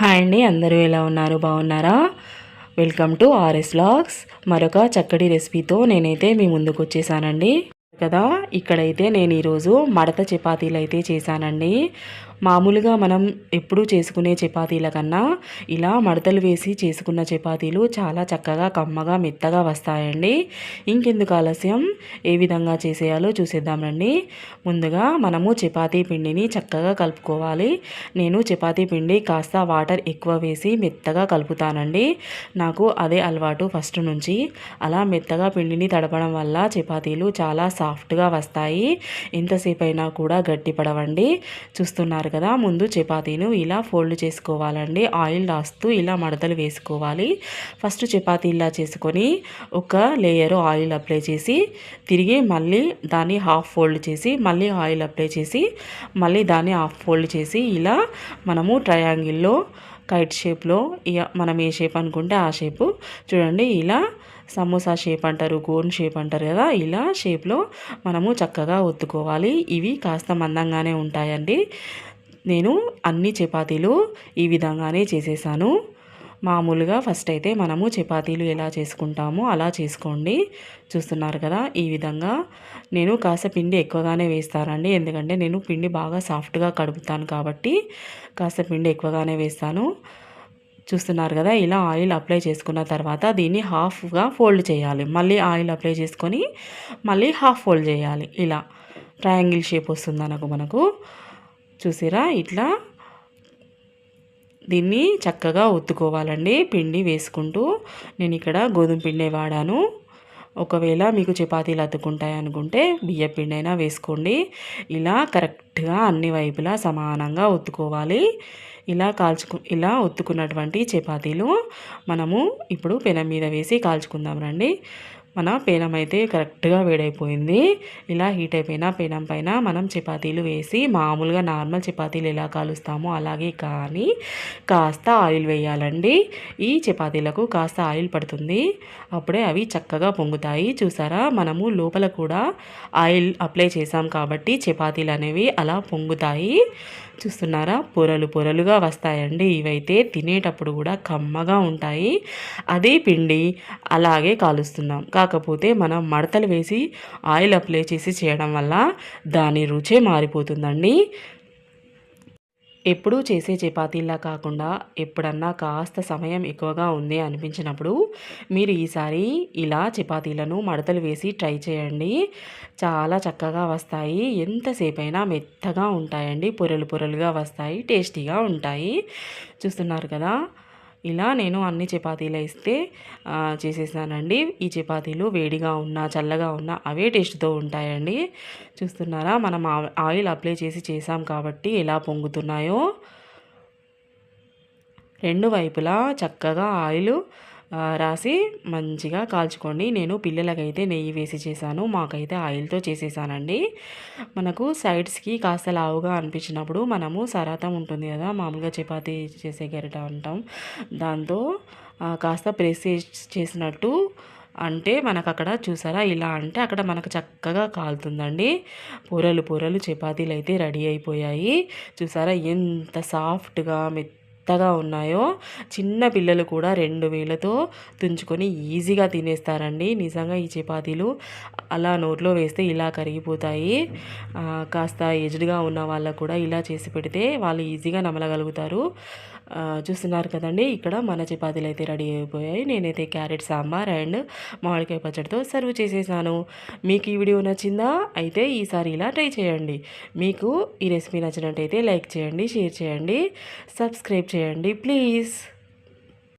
Hi అండి అందరూ ఎలా ఉన్నారు? బాగున్నారా? వెల్కమ్ టు ఆర్ఎస్ లాగ్స్ మరొక చక్కటి రెసిపీతో నేనైతే మీ ముందుకు వచ్చేసానండి. కదా ఇక్కడైతే నేను ఈరోజు మడత చపాతీలు అయితే చేశానండి. మామూలుగా మనం ఎప్పుడు చేసుకునే చపాతీల కన్నా ఇలా మడతలు వేసి చేసుకున్న చపాతీలు చాలా చక్కగా కమ్మగా మెత్తగా వస్తాయండి. ఇంకెందుకు ఆలస్యం? ఏ విధంగా చేసేయాలో చూసేద్దామండి ముందుగా మనము చపాతీ పిండిని చక్కగా కలుపుకోవాలి. నేను చపాతీ పిండి కాస్త వాటర్ ఎక్కువ వేసి మెత్తగా కలుపుతానండి. నాకు అదే అలవాటు ఫస్ట్ నుంచి. అలా మెత్తగా పిండిని తడపడం వల్ల చపాతీలు చాలా సాఫ్ట్గా వస్తాయి. ఎంతసేపు అయినా కూడా గట్టిపడవండి. చూస్తున్నారు చూస్తున్నారు కదా ముందు చపాతీను ఇలా ఫోల్డ్ చేసుకోవాలండి. ఆయిల్ రాస్తూ ఇలా మడతలు వేసుకోవాలి. ఫస్ట్ చపాతీ ఇలా చేసుకొని ఒక లేయర్ ఆయిల్ అప్లై చేసి తిరిగి మళ్ళీ దాన్ని హాఫ్ ఫోల్డ్ చేసి మళ్ళీ ఆయిల్ అప్లై చేసి మళ్ళీ దాన్ని హాఫ్ ఫోల్డ్ చేసి ఇలా మనము ట్రయాంగిల్లో కైట్ షేప్లో మనం ఏ షేప్ అనుకుంటే ఆ షేపు చూడండి ఇలా సమోసా షేప్ అంటారు గోన్ షేప్ అంటారు కదా ఇలా షేప్లో మనము చక్కగా ఒత్తుకోవాలి. ఇవి కాస్త మందంగానే ఉంటాయండి. నేను అన్ని చపాతీలు ఈ విధంగానే చేసేసాను. మామూలుగా ఫస్ట్ అయితే మనము చపాతీలు ఎలా చేసుకుంటామో అలా చేసుకోండి. చూస్తున్నారు కదా ఈ విధంగా నేను కాస్త పిండి ఎక్కువగానే వేస్తానండి. ఎందుకంటే నేను పిండి బాగా సాఫ్ట్గా కడుపుతాను కాబట్టి కాస్త పిండి ఎక్కువగానే వేస్తాను. చూస్తున్నారు కదా ఇలా ఆయిల్ అప్లై చేసుకున్న తర్వాత దీన్ని హాఫ్గా ఫోల్డ్ చేయాలి. మళ్ళీ ఆయిల్ అప్లై చేసుకొని మళ్ళీ హాఫ్ ఫోల్డ్ చేయాలి. ఇలా ట్రయాంగిల్ షేప్ వస్తుంది మనకు మనకు. చూసారా? ఇట్లా దీన్ని చక్కగా ఒత్తుకోవాలండి. పిండి వేసుకుంటూ నేను ఇక్కడ గోధుమ పిండి వాడాను. ఒకవేళ మీకు చపాతీలు అతుకుంటాయి అనుకుంటే బియ్య పిండి అయినా వేసుకోండి. ఇలా కరెక్ట్గా అన్ని వైపులా సమానంగా ఒత్తుకోవాలి. ఇలా కాల్చుకు ఇలా ఒత్తుకున్నటువంటి చపాతీలు మనము ఇప్పుడు పెనం మీద వేసి కాల్చుకుందాం రండి. మన పేనం అయితే కరెక్ట్గా వేడైపోయింది. ఇలా హీట్ అయిపోయిన పేనం పైన మనం చపాతీలు వేసి మామూలుగా నార్మల్ చపాతీలు ఎలా కాలుస్తామో అలాగే కానీ కాస్త ఆయిల్ వేయాలండి. ఈ చపాతీలకు కాస్త ఆయిల్ పడుతుంది. అప్పుడే అవి చక్కగా పొంగుతాయి. చూసారా? మనము లోపల కూడా ఆయిల్ అప్లై చేసాం కాబట్టి చపాతీలు అనేవి అలా పొంగుతాయి. చూస్తున్నారా? పొరలు పొరలుగా వస్తాయండి. ఇవైతే తినేటప్పుడు కూడా కమ్మగా ఉంటాయి. అదే పిండి అలాగే కాలుస్తున్నాం. కాకపోతే మనం మడతలు వేసి ఆయిల్ అప్లై చేసి చేయడం వల్ల దాని రుచే మారిపోతుందండి. ఎప్పుడూ చేసే చపాతీలా కాకుండా ఎప్పుడన్నా కాస్త సమయం ఎక్కువగా ఉంది అనిపించినప్పుడు మీరు ఈసారి ఇలా చపాతీలను మడతలు వేసి ట్రై చేయండి. చాలా చక్కగా వస్తాయి. ఎంతసేపైనా మెత్తగా ఉంటాయండి. పొరలు పొరలుగా వస్తాయి. టేస్టీగా ఉంటాయి. చూస్తున్నారు కదా? ఇలా నేను అన్ని చపాతీలు వేస్తే చేసేసానండి ఈ చపాతీలు వేడిగా ఉన్నా చల్లగా ఉన్నా అవే టేస్ట్తో ఉంటాయండి. చూస్తున్నారా? మనం ఆయిల్ అప్లై చేసి చేసాం కాబట్టి ఎలా పొంగుతున్నాయో. రెండు వైపులా చక్కగా ఆయిల్ రాసి మంచిగా కాల్చుకోండి. నేను పిల్లలకైతే నెయ్యి వేసి చేశాను. మాకైతే ఆయిల్తో చేసేసానండి. మనకు సైడ్స్కి కాస్త లావుగా అనిపించినప్పుడు మనము సరాతం ఉంటుంది కదా మామూలుగా చపాతీ చేసే గరిట అంటాం. దాంతో కాస్త ప్రెస్ చేసినట్టు అంటే మనకు అక్కడ చూసారా ఇలా అంటే అక్కడ మనకు చక్కగా కాలుతుందండి. పొరలు పొరలు చపాతీలు అయితే రెడీ అయిపోయాయి. చూసారా ఎంత సాఫ్ట్గా మెత్త మెత్తగా ఉన్నాయో చిన్న పిల్లలు కూడా రెండు వేలతో తుంచుకొని ఈజీగా తినేస్తారండి. నిజంగా ఈ చపాతీలు అలా నోట్లో వేస్తే ఇలా కరిగిపోతాయి. కాస్త ఏజ్డ్గా ఉన్న వాళ్ళకు కూడా ఇలా చేసి పెడితే వాళ్ళు ఈజీగా నమలగలుగుతారు. చూస్తున్నారు కదండి. ఇక్కడ మన చపాతీలు అయితే రెడీ అయిపోయాయి. నేనైతే క్యారెట్ సాంబార్ అండ్ మామిడికాయ పచ్చడితో సర్వ్ చేసేసాను. మీకు ఈ వీడియో నచ్చిందా? అయితే ఈసారి ఇలా ట్రై చేయండి. మీకు ఈ రెసిపీ నచ్చినట్టయితే లైక్ చేయండి షేర్ చేయండి సబ్స్క్రైబ్ చేయండి ప్లీజ్.